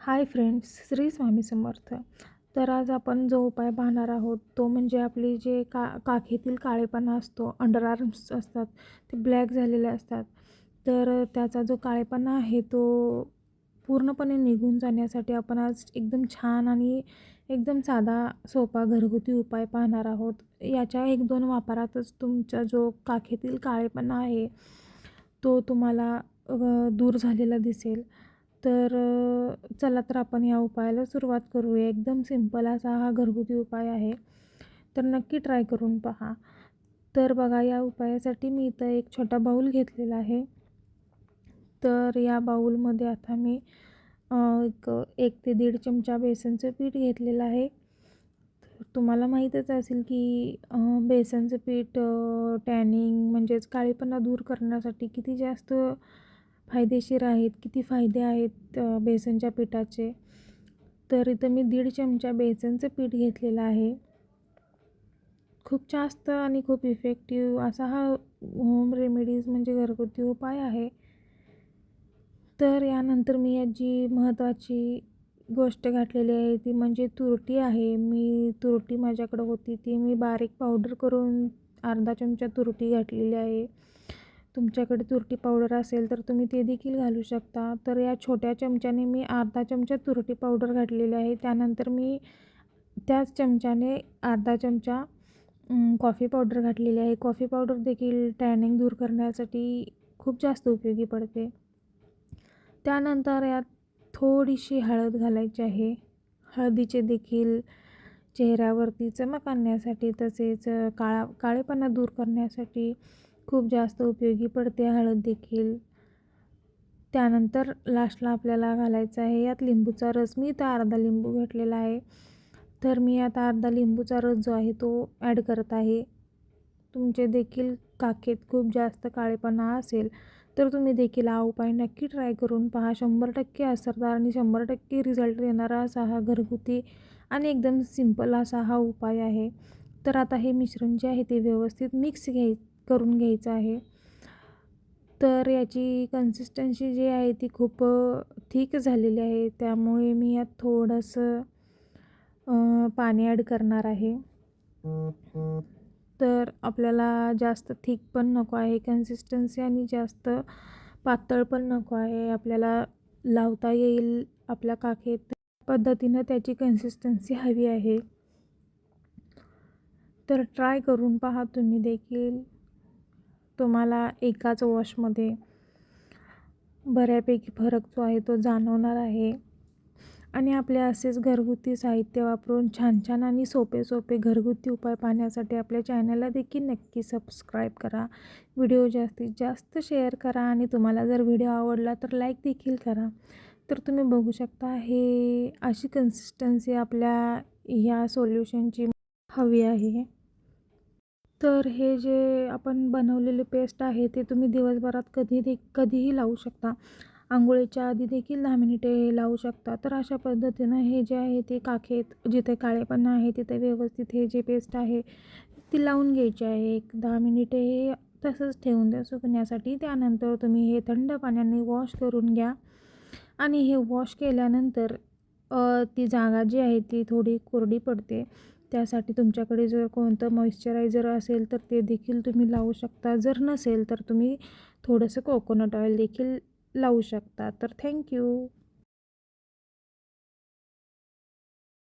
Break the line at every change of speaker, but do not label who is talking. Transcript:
Hi friends Shri Swami Samarth. तर आज आपण जो उपाय पाहणार आहोत तो म्हणजे आपली जे का काखेतील काळेपणा असतो अंडर आर्म्स असतात ते ब्लॅक झालेले असतात. तर त्याचा जो काळेपणा आहे तो पूर्णपणे निघून जाण्यासाठी आपण आज एकदम छान आणि एकदम साधा सोपा घरगुती उपाय पाहणार आहोत. याच्या एक दोन वापरातच तुमचा जो काखेतील काळेपणा आहे तो तुम्हाला दूर झालेला दिसेल. तर चला तर आपण या उपायाला सुरुवात करूया. एकदम सिंपल असा हा घरगुती उपाय आहे. तर नक्की ट्राय करून पहा. तर बघा या उपायासाठी मी इथं एक छोटा बाऊल घेतलेला आहे. तर या बाऊलमध्ये आता मी एक एक ते दीड चमचा बेसनचं पीठ घेतलेलं आहे. तर तुम्हाला माहीतच असेल की बेसनचं पीठ टॅनिंग म्हणजेच काळेपणा दूर करण्यासाठी किती जास्त फायदेशीर आहेत किती फायदे आहेत बेसनच्या पिठाचे. तर इथं मी दीड चमचा बेसनचं पीठ घेतलेलं आहे. खूप जास्त आणि खूप इफेक्टिव्ह असा हा होम रेमेडीज म्हणजे घरगुती उपाय आहे. तर यानंतर मी जी महत्त्वाची गोष्ट घातलेली आहे ती म्हणजे तुरटी आहे. मी तुरटी माझ्याकडं होती ती मी बारीक पावडर करून अर्धा चमचा तुरटी घातलेली आहे. तुमच्याकडे तुरटी पावडर असेल तर तुम्ही ते देखील घालू शकता. तर या छोट्या चमच्याने मी अर्धा चमचा तुरटी पावडर घातलेली आहे. त्यानंतर मी त्याच चमच्याने अर्धा चमचा कॉफी पावडर घातलेली आहे. कॉफी पावडर देखील टॅनिंग दूर करण्यासाठी खूप जास्त उपयोगी पडते. त्यानंतर यात थोडीशी हळद घालायची आहे. हळदीचे देखील चेहऱ्यावरती चमक आणण्यासाठी तसेच काळा काळेपणा दूर करण्यासाठी खूप जास्त उपयोगी पडते हळद देखील. त्यानंतर लास्टला आपल्याला घालायचं आहे यात लिंबूचा रस. मी इथं अर्धा लिंबू घेतलेला आहे. तर मी आता अर्धा लिंबूचा रस जो आहे तो ॲड करत आहे. तुमचे देखील काखेत खूप जास्त काळेपणा असेल तर तुम्ही देखील हा उपाय नक्की ट्राय करून पहा. शंभर टक्के असरदार आणि शंभर टक्के रिझल्ट देणारा असा हा घरगुती आणि एकदम सिंपल असा हा उपाय आहे. तर आता हे मिश्रण जे आहे ते व्यवस्थित मिक्स घ्याय करून घ्यायचं आहे. तर याची कन्सिस्टन्सी जी आहे ती खूप थिक झालेली आहे. त्यामुळे मी यात थोडंसं पाणी ॲड करणार आहे. तर आपल्याला जास्त थिक पण नको आहे. कन्सिस्टन्सी आणि जास्त पातळ पण नको आहे. आपल्याला लावता येईल आपल्या काखेत. पद्धतीनं त्याची कन्सिस्टन्सी हवी आहे. तर ट्राय करून पहा तुम्ही देखील. तुम्हाला एकाच वॉशमध्ये बऱ्यापैकी फरक जो आहे तो जाणवणार आहे. आणि आपले असेच घरगुती साहित्य वापरून छान छान आणि सोपे सोपे घरगुती उपाय पाहण्यासाठी आपल्या चॅनलला देखील नक्की सबस्क्राईब करा. व्हिडिओ जास्तीत जास्त शेअर करा आणि तुम्हाला जर व्हिडिओ आवडला तर लाईक देखील करा. तर तुम्ही बघू शकता हे अशी कन्सिस्टन्सी आपल्या ह्या सोल्युशनची हवी आहे. तर हे जे आपण बनवलेले पेस्ट आहे ते तुम्ही दिवसभरात कधी दे कधीही लावू शकता. आंघोळीच्या आधी देखील दहा मिनिटे हे लावू शकता. तर अशा पद्धतीनं हे जे आहे ते काखेत जिथे काळेपणा आहे तिथे व्यवस्थित हे जे पेस्ट आहे ती लावून घ्यायची आहे. एक दहा मिनिटे हे तसंच ठेवून द्या सुकण्यासाठी. त्यानंतर तुम्ही हे थंड पाण्याने वॉश करून घ्या. आणि हे वॉश केल्यानंतर ती जागा जी आहे ती थोडी कोरडी पडते. त्यासाठी तुमच्याकडे जर कोणतं मॉइश्चरायझर असेल तर ते देखील तुम्ही लावू शकता. जर नसेल तर तुम्ही थोडंसं कोकोनट ऑइल देखील लावू शकता. तर थँक्यू